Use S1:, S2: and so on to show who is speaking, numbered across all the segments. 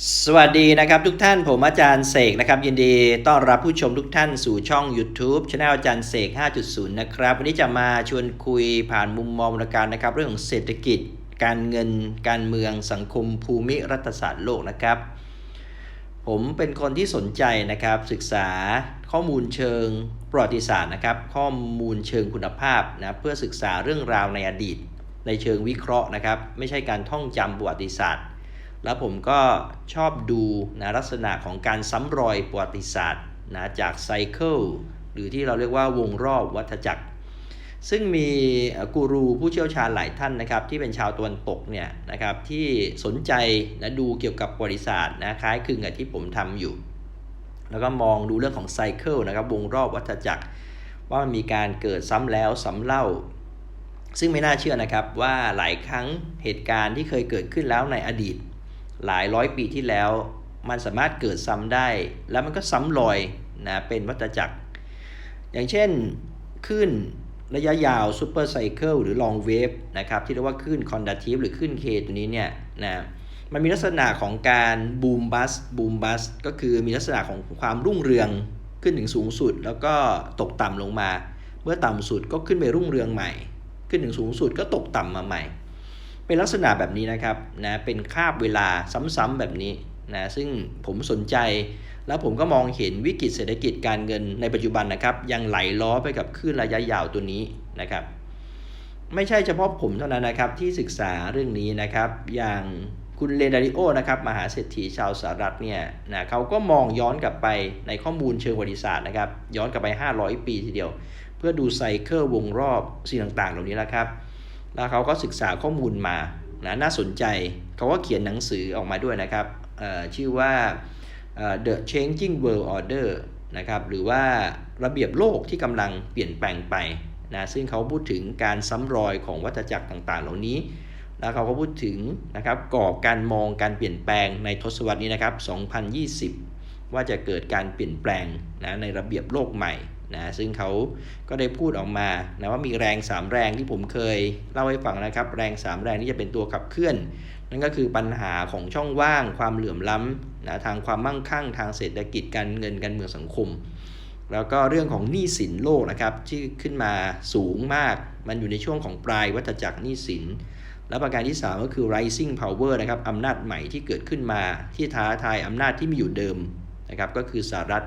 S1: สวัสดีนะครับทุกท่านผมอาจารย์เสกนะครับ ยินดีต้อนรับผู้ชมทุกท่านสู่ช่อง YouTube ช anel อาจารย์เสก 5.0 นะครับ วันนี้จะมาชวนคุยผ่านมุมมองประการนะครับ เรื่องของเศรษฐกิจ การเงิน การเมืองสังคมภูมิรัฐศาสตร์โลกนะครับ ผมเป็นคนที่สนใจนะครับ ศึกษาข้อมูลเชิงประวัติศาสตร์นะครับ ข้อมูลเชิงคุณภาพนะเพื่อศึกษาเรื่องราวในอดีต ในเชิงวิเคราะห์นะครับ ไม่ใช่การท่องจำประวัติศาสตร์ แล้วผมก็ชอบดูนะลักษณะของการซ้ำรอยประวัติศาสตร์นะจากไซเคิลหรือที่เราเรียกว่าวงรอบวัฏจักร ซึ่งมีกูรูผู้เชี่ยวชาญหลายท่านนะครับ ที่เป็นชาวตะวันตกเนี่ยนะครับที่สนใจนะดูเกี่ยวกับประวัติศาสตร์นะคล้ายคลึงกับที่ผมทำอยู่ แล้วก็มองดูเรื่องของไซเคิลนะครับวงรอบวัฏจักร ว่ามันมีการเกิดซ้ำแล้วซ้ำเล่าซึ่งไม่น่าเชื่อนะครับว่าหลายครั้งเหตุการณ์ที่เคยเกิดขึ้นแล้วในอดีต หลายร้อยปีที่แล้ว มันสามารถเกิดซ้ำได้ แล้วมันก็ซ้ำรอยนะเป็นวัฏจักร อย่างเช่นคลื่นระยะยาวซูเปอร์ไซเคิลหรือลองเวฟนะครับที่เรียกว่าคลื่นคอนดักทีฟหรือคลื่นเคตัวนี้เนี่ยนะมันมีลักษณะของการบูมบัสบูมบัสก็คือมีลักษณะของความรุ่งเรืองขึ้นถึงสูงสุด แล้วก็ตกต่ำลงมา เมื่อต่ำสุดก็ขึ้นไปรุ่งเรืองใหม่ ขึ้นถึงสูงสุดก็ตกต่ำมาใหม่ เป็นลักษณะแบบนี้นะครับนะเป็นคาบเวลาซ้ำๆแบบนี้นะซึ่งผมสนใจ แล้วผมก็มองเห็นวิกฤตเศรษฐกิจการเงินในปัจจุบันนะครับ ยังไหลล้อไปกับคลื่นระยะยาวตัวนี้นะครับไม่ใช่เฉพาะผมเท่านั้นนะครับที่ศึกษาเรื่องนี้นะครับ อย่างคุณเลดาริโอนะครับมหาเศรษฐีชาวสหรัฐเนี่ยนะเขาก็มองย้อนกลับไปในข้อมูลเชิงประวัติศาสตร์นะครับ ย้อนกลับไป 500 ปีทีเดียว เพื่อดูไซเคิลวงรอบสิ่งต่างๆ เหล่านี้แล้วครับ แล้วเขาก็ศึกษาข้อมูลมานะน่าสนใจเขาก็เขียนหนังสือออกมาด้วยนะครับชื่อว่า The Changing World Order นะครับหรือว่าระเบียบโลกที่กำลังเปลี่ยนแปลงไปนะซึ่งเขาพูดถึงการซ้ำรอยของวัฏจักรต่างๆ เหล่านี้ แล้วเขาก็พูดถึงนะครับกรอบการมองการเปลี่ยนแปลงในทศวรรษนี้นะครับ 2020 ว่าจะเกิดการเปลี่ยนแปลงนะในระเบียบโลกใหม่ นะซึ่งเขาก็ได้พูดออกมานะว่ามีแรง 3 แรงที่ผมเคยเล่าให้ฟังนะครับ แรง 3 แรงที่จะเป็นตัวขับเคลื่อน นั่นก็คือปัญหาของช่องว่างความเหลื่อมล้ำนะทางความมั่งคั่งทางเศรษฐกิจการเงินการเมืองสังคม แล้วก็เรื่องของหนี้สินโลกนะครับที่ขึ้นมาสูงมาก มันอยู่ในช่วงของปลายวัฏจักรหนี้สินและประการที่ 3 ก็คือ rising power นะครับอำนาจใหม่ที่เกิดขึ้นมาที่ท้าทายอำนาจที่มีอยู่เดิมนะครับก็คือสหรัฐ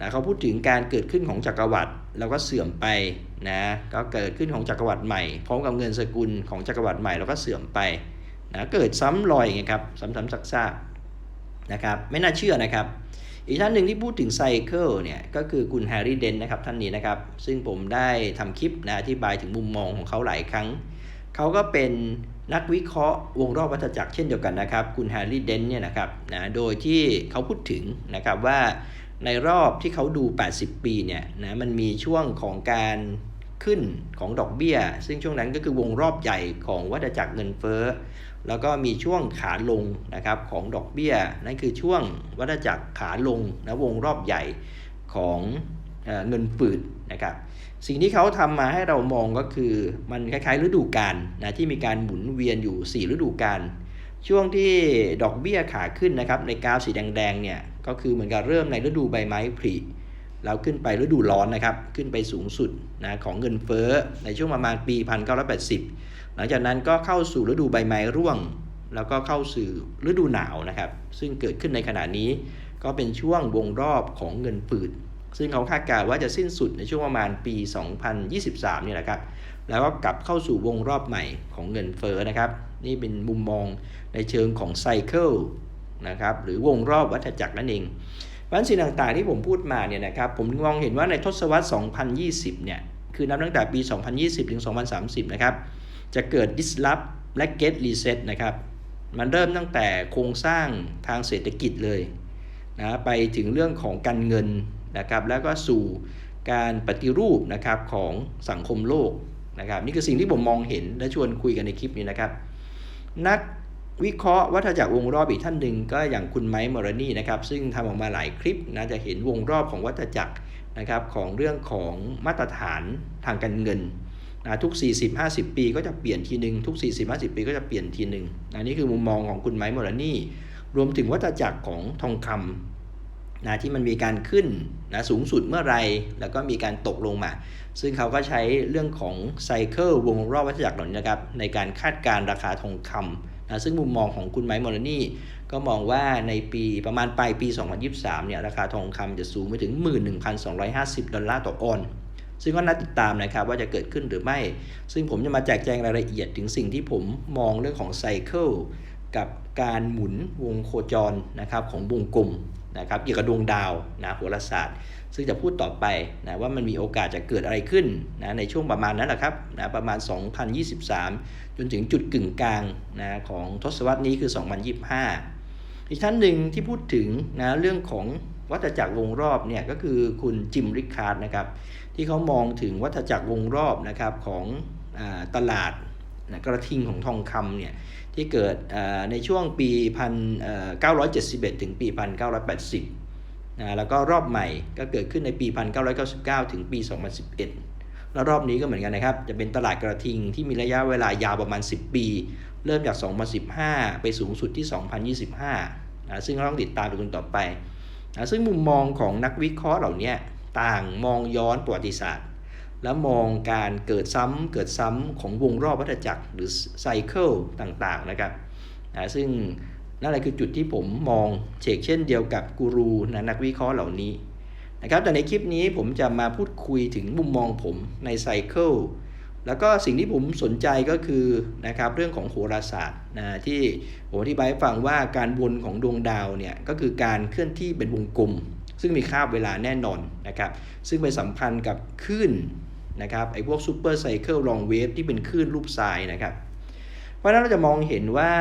S1: นะเขาพูดถึงการเกิดขึ้นของจักรวรรดิแล้วก็เสื่อมไปนะก็เกิดขึ้นของจักรวรรดิใหม่พร้อมกับเงินสกุลของจักรวรรดิใหม่แล้วก็เสื่อมไปนะเกิดซ้ำรอยไงครับซ้ำๆซักๆนะครับไม่น่าเชื่อนะครับ อีกท่านหนึ่งที่พูดถึงไซเคิลเนี่ยก็คือคุณแฮร์รี่เดนนะครับท่านนี้นะครับ ซึ่งผมได้ทำคลิปนะอธิบายถึงมุมมองของเขาหลายครั้ง เขาก็เป็นนักวิเคราะห์วงรอบวัฏจักรเช่นเดียวกันนะครับ คุณแฮร์รี่เดนเนี่ยนะครับนะโดยที่เขาพูดถึงนะครับว่า ในรอบที่เขาดู 80 ปีเนี่ยนะมันมีช่วงของการขึ้นของดอกเบี้ย ซึ่งช่วงนั้นก็คือวงรอบใหญ่ของวัฏจักรเงินเฟ้อ แล้วก็มีช่วงขาลงนะครับของดอกเบี้ย นั่นคือช่วงวัฏจักรขาลงนะวงรอบใหญ่ของเเงินฝืดนะครับ สิ่งที่เขาทำมาให้เรามองก็คือมันคล้ายๆฤดูกาลนะที่มีการหมุนเวียนอยู่ 4 ฤดูกาล ช่วงที่ดอกเบี้ยขาขึ้นนะครับในกราฟสีแดงๆเนี่ยก็คือเหมือนกับเริ่มในฤดูใบไม้ผลิแล้วขึ้นไปฤดูร้อนนะครับขึ้นไปสูงสุดนะของเงินเฟ้อในช่วงประมาณปี 1980 หลังจากนั้นก็เข้าสู่ฤดูใบไม้ร่วง แล้วก็เข้าสู่ฤดูหนาวนะครับซึ่งเกิดขึ้นในขณะนี้ ก็เป็นช่วงวงรอบของเงินฝืดซึ่งเขาคาดการณ์ว่าจะสิ้นสุดในช่วงประมาณปี 2023 นี่แหละครับ แล้วก็กลับเข้าสู่วงรอบใหม่ของเงินเฟ้อนะครับ นี่เป็นมุมมองในเชิงของไซเคิลนะครับหรือวงรอบวัฏจักรนั่นเองวันสิ่งต่างๆที่ผมพูดมาเนี่ยนะครับผมมองเห็นว่าในทศวรรษ 2020 เนี่ยคือนับตั้งแต่ปี 2020 ถึง 2030 นะครับ จะเกิด disrupt และ get reset นะครับ มันเริ่มตั้งแต่โครงสร้างทางเศรษฐกิจเลยนะไปถึงเรื่องของการเงินนะครับ แล้วก็สู่การปฏิรูปนะครับของสังคมโลก นะครับนี่คือสิ่งที่ผมมองเห็นและชวนคุยกันในคลิปนี้นะครับ นักวิเคราะห์วัฏจักรวงรอบอีกท่านหนึ่งก็อย่างคุณไมค์มอร์นี่นะครับซึ่งทำออกมาหลายคลิปนะจะเห็นวงรอบของวัฏจักรนะครับของเรื่องของมาตรฐานทางการเงินนะทุก 40-50 ปีก็จะเปลี่ยนทีหนึ่งทุก 40-50 ปีก็จะเปลี่ยนทีหนึ่งนะนี่คือมุมมองของคุณไมค์มอร์นี่รวมถึงวัฏจักรของทองคำ นะที่มันมีการขึ้นนะสูงสุดเมื่อไร แล้วก็มีการตกลงมา ซึ่งเขาก็ใช้เรื่องของไซเคิลวงรอบวัฏจักรเหล่านี้นะครับในการคาดการ์ราคาทองคำนะซึ่งมุมมองของคุณไมค์มอร์นี่ก็มองว่าในปีประมาณปลายปี 2023 เนี่ยราคาทองคำจะสูงไปถึง 11,250 ดอลลาร์ต่อออนซ์ซึ่งก็น่าติดตามนะครับว่าจะเกิดขึ้นหรือไม่ ซึ่งผมจะมาแจกแจงรายละเอียดถึงสิ่งที่ผมมองเรื่องของไซเคิลกับการหมุนวงโคจรนะครับของวงกลม นะครับเกี่ยวกับดวงดาวนะโหราศาสตร์ ซึ่งจะพูดต่อไปนะว่ามันมีโอกาสจะเกิดอะไรขึ้นนะในช่วงประมาณนั้นแหละครับนะประมาณ 2023 จนถึงจุดกึ่งกลางนะของทศวรรษนี้คือ 2025 อีกท่านหนึ่งที่พูดถึงนะเรื่องของวัฏจักรวงรอบเนี่ยก็คือคุณจิมริคาร์ดนะครับที่เขามองถึงวัฏจักรวงรอบนะครับของอตลาดนะกระทิงของทองคำเนี่ย ที่เกิดในช่วงปี 1971 ถึงปี 1980นะแล้วก็รอบใหม่ก็เกิดขึ้นในปี 1999 ถึงปี 2011 แล้วรอบนี้ก็เหมือนกันนะครับ จะเป็นตลาดกระทิงที่มีระยะเวลายาวประมาณ 10 ปี เริ่มจาก 2015 ไปสูงสุดที่ 2025นะซึ่งเราต้องติดตามดูกันต่อไปนะซึ่งมุมมองของนักวิเคราะห์เหล่านี้ต่างมองย้อนประวัติศาสตร์ และมองการเกิดซ้ำเกิดซ้ำของวงรอบวัฏจักรหรือไซเคิลต่างๆนะครับนะซึ่งนั่นแหละคือจุดที่ผมมองเชกเช่นเดียวกับกูรูนะนักวิเคราะห์เหล่านี้นะครับแต่ในคลิปนี้ผมจะมาพูดคุยถึงมุมมองผมในไซเคิลแล้วก็สิ่งที่ผมสนใจก็คือนะครับเรื่องของโหราศาสตร์นะที่ผมอธิบายให้ฟังว่าการวนของดวงดาวเนี่ยก็คือการเคลื่อนที่เป็นวงกลม ซึ่งมีค่าเวลาแน่นอนนะครับซึ่งไปสัมพันธ์กับคลื่น นะครับไอ้พวกซูเปอร์ไซเคิลลองเวฟที่เป็นคลื่นรูปทรายนะครับ เพราะนั้นเราจะมองเห็นว่า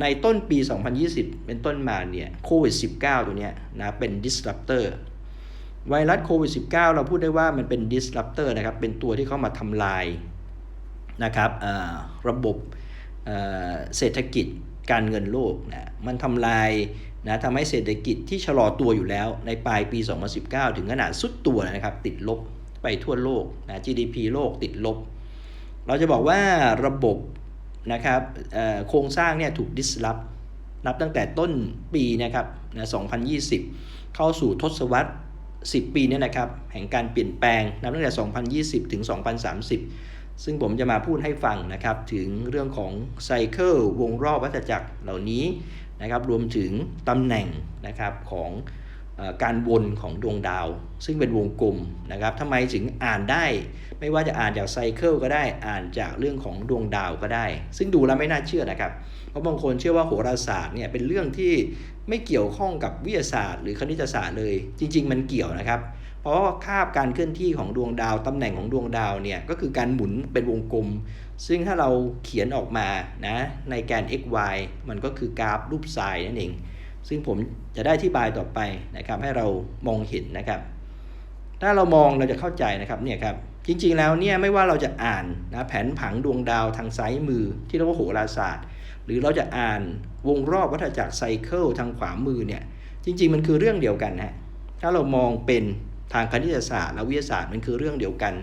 S1: ในต้นปี 2020 เป็นต้นมาเนี่ยโควิด -19 ตัวเนี้ยนะเป็น disruptor ไวรัสโควิด -19 เราพูดได้ว่ามันเป็น disruptor นะครับ เป็นตัวที่เข้ามาทำลายนะครับระบบเศรษฐกิจการเงินโลกนะ มันทำลายนะทำให้เศรษฐกิจที่ชะลอตัวอยู่แล้วในปลายปี 2019 ถึงขนาดสุดตัวนะครับ ติดลบ ไปทั่วโลกนะ GDP โลกติดลบ เราจะบอกว่าระบบนะครับโครงสร้างเนี่ยถูกดิสลอฟนับตั้งแต่ต้นปีนะครับนะ2020 เข้าสู่ทศวรรษ 10 ปีเนี่ยนะครับแห่งการเปลี่ยนแปลงนับตั้งแต่ 2020 ถึง 2030 ซึ่งผมจะมาพูดให้ฟังนะครับ ถึงเรื่องของไซเคิลวงรอบวัฏจักรเหล่านี้นะครับรวมถึงตำแหน่งนะครับของ การวนของดวงดาว ซึ่งเป็นวงกลมนะครับทำไมถึงอ่านได้ ไม่ว่าจะอ่านจากไซเคิลก็ได้อ่านจากเรื่องของดวงดาวก็ได้ ซึ่งดูแล้วไม่น่าเชื่อนะครับ เพราะบางคนเชื่อว่าโหราศาสตร์เนี่ยเป็นเรื่องที่ไม่เกี่ยวข้องกับวิทยาศาสตร์ หรือคณิตศาสตร์เลย จริง ๆ มันเกี่ยวนะครับ เพราะว่าคาบการเคลื่อนที่ของดวงดาวตำแหน่งของดวงดาวเนี่ยก็คือการหมุนเป็นวงกลม ซึ่งถ้าเราเขียนออกมานะในแกน x y มันก็คือกราฟรูปทรายนั่นเอง ซึ่งผมจะได้อธิบายต่อไปนะครับ ให้เรามองเห็นนะครับ ถ้าเรามองเราจะเข้าใจนะครับเนี่ยครับจริงๆแล้วเนี่ยไม่ว่าเราจะอ่านนะแผนผังดวงดาวทางซ้ายมือที่เรียกว่าโหราศาสตร์ หรือเราจะอ่านวงรอบวัฏจักรไซเคิลทางขวามือเนี่ยจริง ๆ มันคือเรื่องเดียวกันฮะถ้าเรามองเป็นทางคณิตศาสตร์และวิทยาศาสตร์มันคือเรื่องเดียวกัน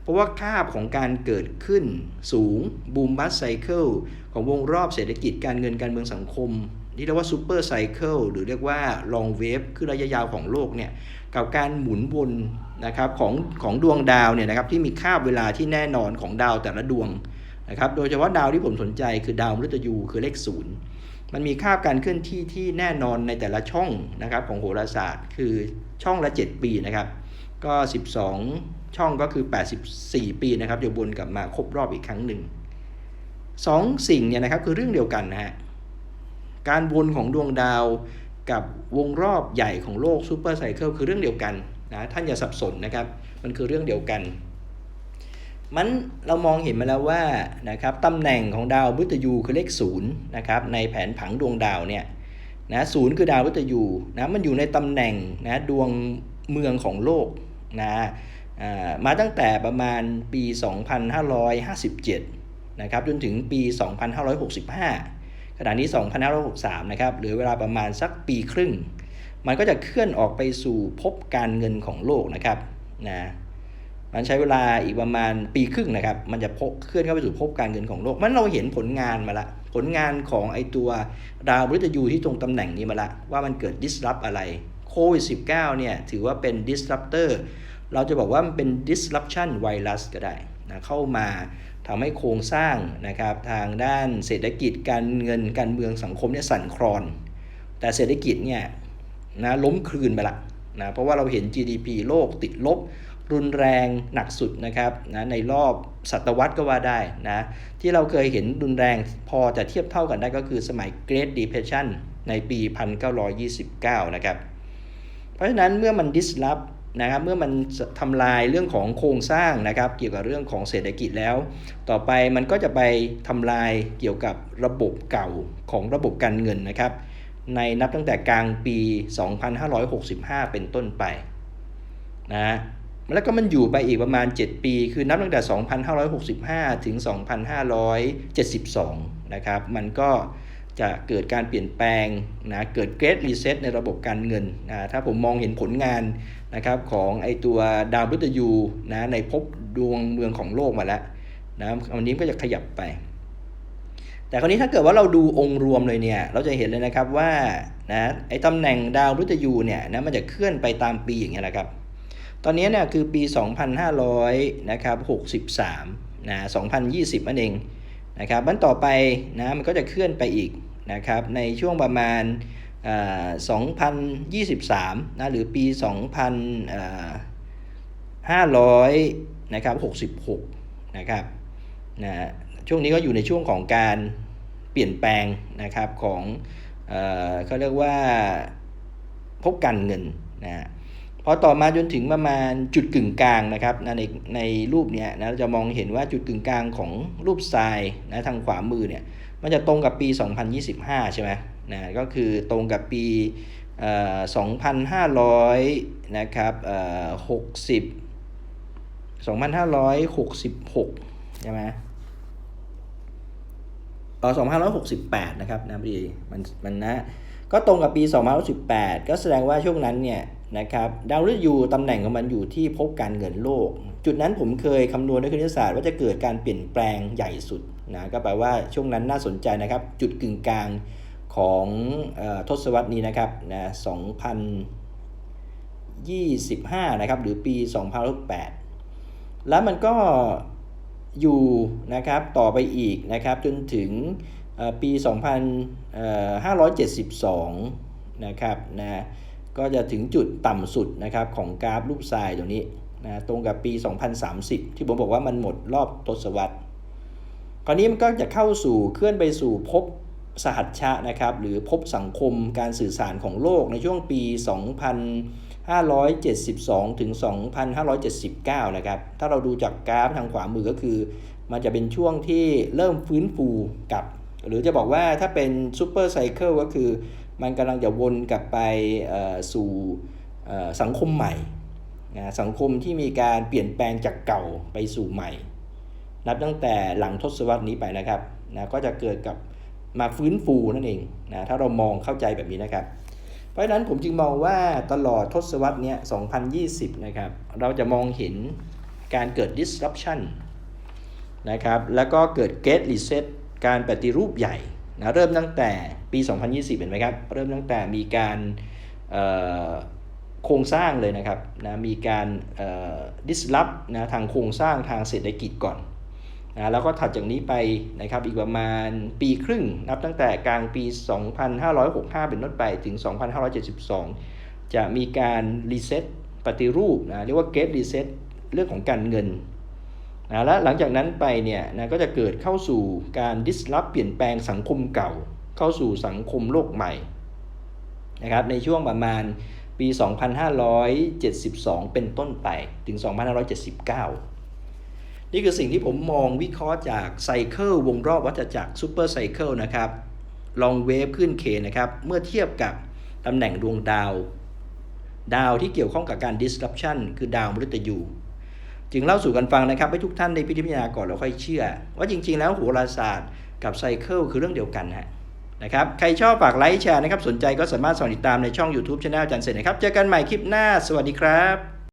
S1: เพราะว่าคาบของการเกิดขึ้นสูงบูมบัสไซเคิลของวงรอบเศรษฐกิจการเงินการเมืองสังคม ที่เรียกว่าซูเปอร์ไซเคิลหรือเรียกว่าลองเวฟคือระยะยาวของโลกเนี่ยกับการหมุนวนนะครับของของดวงดาวเนี่ยนะครับที่มีค่าเวลาที่แน่นอนของดาวแต่ละดวงนะครับโดยเฉพาะดาวที่ผมสนใจคือดาวมฤตยูคือเลขศูนย์มันมีค่าการเคลื่อนที่ที่แน่นอนในแต่ละช่องนะครับของโหราศาสตร์ คือช่องละ 7 ปีนะครับก็ 12 ช่องก็คือ 84 ปีนะครับจะวนกลับมาครบรอบอีกครั้งหนึ่งสองสิ่งเนี่ยนะครับคือเรื่องเดียวกันนะฮะ การวนของดวงดาวกับวงรอบใหญ่ของโลกซูเปอร์ไซเคิลคือเรื่องเดียวกันนะท่านอย่าสับสนนะครับ มันคือเรื่องเดียวกัน มันเรามองเห็นมาแล้วว่านะครับตำแหน่งของดาวพุตยูคือเลขศูนย์นะครับในแผนผังดวงดาวเนี่ยนะศูนย์คือดาวพุตยูนะมันอยู่ในตำแหน่งนะดวงเมืองของโลกนะมาตั้งแต่ประมาณปี 2557นะครับจนถึงปี 2565 ขณะนี้ 2563 นะครับหลือเวลาประมาณสักปีครึ่ง มันก็จะเคลื่อนออกไปสู่พบการเงินของโลกนะครับนะมันใช้เวลาอีกประมาณปีครึ่งนะครับ มันจะพเคลื่อนเข้าไปสู่ภพการเงินของโลก มันเราเห็นผลงานมาละ ผลงานของไอตัวดาวพฤหัสยูที่ตรงตำแหน่งนี้มาละ ว่ามันเกิด disrupt อะไรโควิด -19 เนี่ยถือว่าเป็น disruptor เราจะบอกว่ามันเป็น disruption virus ก็ได้นะเข้ามา ทำให้โครงสร้างนะครับทางด้านเศรษฐกิจการเงินการเมืองสังคมเนี่ยสั่นคลอน แต่เศรษฐกิจเนี่ยนะล้มคลืนไปละนะเพราะว่าเราเห็น GDP โลกติดลบรุนแรงหนักสุดนะครับนะในรอบศตวรรษก็ว่าได้นะที่เราเคยเห็นรุนแรงพอจะเทียบเท่ากันได้ก็คือสมัย Great Depression ในปี 1929 นะครับ เพราะฉะนั้นเมื่อมัน disrupt นะครับเมื่อมันทำลายเรื่องของโครงสร้างนะครับเกี่ยวกับเรื่องของเศรษฐกิจแล้ว ต่อไปมันก็จะไปทำลายเกี่ยวกับระบบเก่าของระบบการเงินนะครับ ในนับตั้งแต่กลางปี 2565 เป็นต้นไปนะแล้วก็มันอยู่ไปอีกประมาณ 7 ปี คือนับตั้งแต่ 2565 ถึง 2572 นะครับ มันก็ จะเกิดการเปลี่ยนแปลงนะเกิด Great Reset ในระบบการเงินนะถ้าผมมองเห็นผลงานนะครับของไอตัวดาวพฤหัสยูนะในภพดวงเมืองของโลกมาแล้วนะวันนี้ก็จะขยับไป แต่คราวนี้ถ้าเกิดว่าเราดูองค์รวมเลยเนี่ยเราจะเห็นเลยนะครับว่านะไอตำแหน่งดาวพฤหัสยูเนี่ยนะมันจะเคลื่อนไปตามปีอย่างเงี้ยนะครับ ตอนนี้เนี่ยคือปี 2500นะครับ63นะ2020นั่นเองนะครับมันต่อไปนะมันก็จะเคลื่อนไปอีก นะครับในช่วงประมาณ 2023 นะหรือปี 2500 นะครับ 66 นะครับนะช่วงนี้ก็อยู่ในช่วงของการเปลี่ยนแปลงนะครับของเออเขาเรียกว่าพบกันเงินนะพอต่อมาจนถึงประมาณจุดกึ่งกลางนะครับในในรูปเนี้ยนะเราจะมองเห็นว่าจุดกึ่งกลางของรูปทรายนะทางขวามือเนี่ย มันจะตรงกับปี 2025 ใช่ไหมนะก็คือตรงกับปีเอ่อ2,500นะครับเอ่อ60 2,566 ใช่ไหมเออ2,568 นะครับนะพอดีมันมันนะ ก็ตรงกับปี2018 ก็แสดงว่าช่วงนั้นเนี่ยนะครับดาวฤกษ์ยูตำแหน่งของมันอยู่ที่ภพการเงินโลก จุดนั้นผมเคยคำนวณด้วยคณิตศาสตร์ว่าจะเกิดการเปลี่ยนแปลงใหญ่สุด นะก็แปลว่าช่วงนั้นน่าสนใจนะครับ จุดกึ่งกลางของอทศวรรษนี้นะครับนะ2025 นะครับ หรือปี 2008 แล้วมันก็อยู่นะครับต่อไปอีกนะครับจนถึงปี 2572 นะครับนะก็จะถึงจุดต่ำสุดนะครับของกราฟรูปทรายตรงนี้นะตรงกับปี 2030 ที่ผมบอกว่ามันหมดรอบทศวรรษ คราวนี้มันก็จะเข้าสู่เคลื่อนไปสู่ภพสหัชชะนะครับหรือภพสังคมการสื่อสารของโลกในช่วงปี 2572 ถึง 2579 นะครับ ถ้าเราดูจากกราฟทางขวามือก็คือ มันจะเป็นช่วงที่เริ่มฟื้นฟูกับ หรือจะบอกว่าถ้าเป็นซูเปอร์ไซเคิลก็คือ มันกำลังจะวนกลับไปสู่สังคมใหม่ สังคมที่มีการเปลี่ยนแปลงจากเก่าไปสู่ใหม่ นับตั้งแต่หลังทศวรรษนี้ไปนะครับนะก็จะเกิดกับมาฟื้นฟูนั่นเองนะถ้าเรามองเข้าใจแบบนี้นะครับ เพราะฉะนั้นผมจึงมองว่าตลอดทศวรรษนี้2020 นะครับ เราจะมองเห็นการเกิด disruption นะครับ แล้วก็เกิด gate reset การปฏิรูปใหญ่นะเริ่มตั้งแต่ปี 2020 เห็นไหมครับ เริ่มตั้งแต่มีการโครงสร้างเลยนะครับนะมีการ disrupt นะทางโครงสร้างทางเศรษฐกิจก่อน นะแล้วก็ถัดจากนี้ไปนะครับอีกประมาณปีครึ่ง นับตั้งแต่กลางปี 2565 เป็นต้นไปถึง 2572 จะมีการรีเซ็ตปฏิรูปนะเรียกว่า Gate Reset เรื่องของการเงินนะและหลังจากนั้นไปเนี่ยนะก็จะเกิดเข้าสู่การ disrupt เปลี่ยนแปลงสังคมเก่า เข้าสู่สังคมโลกใหม่นะครับในช่วงประมาณปี 2572 เป็นต้นไปถึง 2579 นี่คือสิ่งที่ผมมองวิเคราะห์จากไซเคิลวงรอบวัฏจักรซูเปอร์ไซเคิลนะครับลองเวฟขึ้นเคนะครับเมื่อเทียบกับตำแหน่งดวงดาว ดาวที่เกี่ยวข้องกับการ disruption คือดาวมฤตยูจึงเล่าสู่กันฟังนะครับให้ทุกท่านได้พิจารณาก่อนแล้วค่อยเชื่อ ว่าจริง ๆ แล้วโหราศาสตร์กับไซเคิลคือเรื่องเดียวกันฮะนะครับใครชอบฝากไลค์แชร์นะครับสนใจก็สามารถสมัครติดตามในช่อง YouTube c h anel จารย์เสร็จนะครับ เจอกันใหม่คลิปหน้า สวัสดีครับ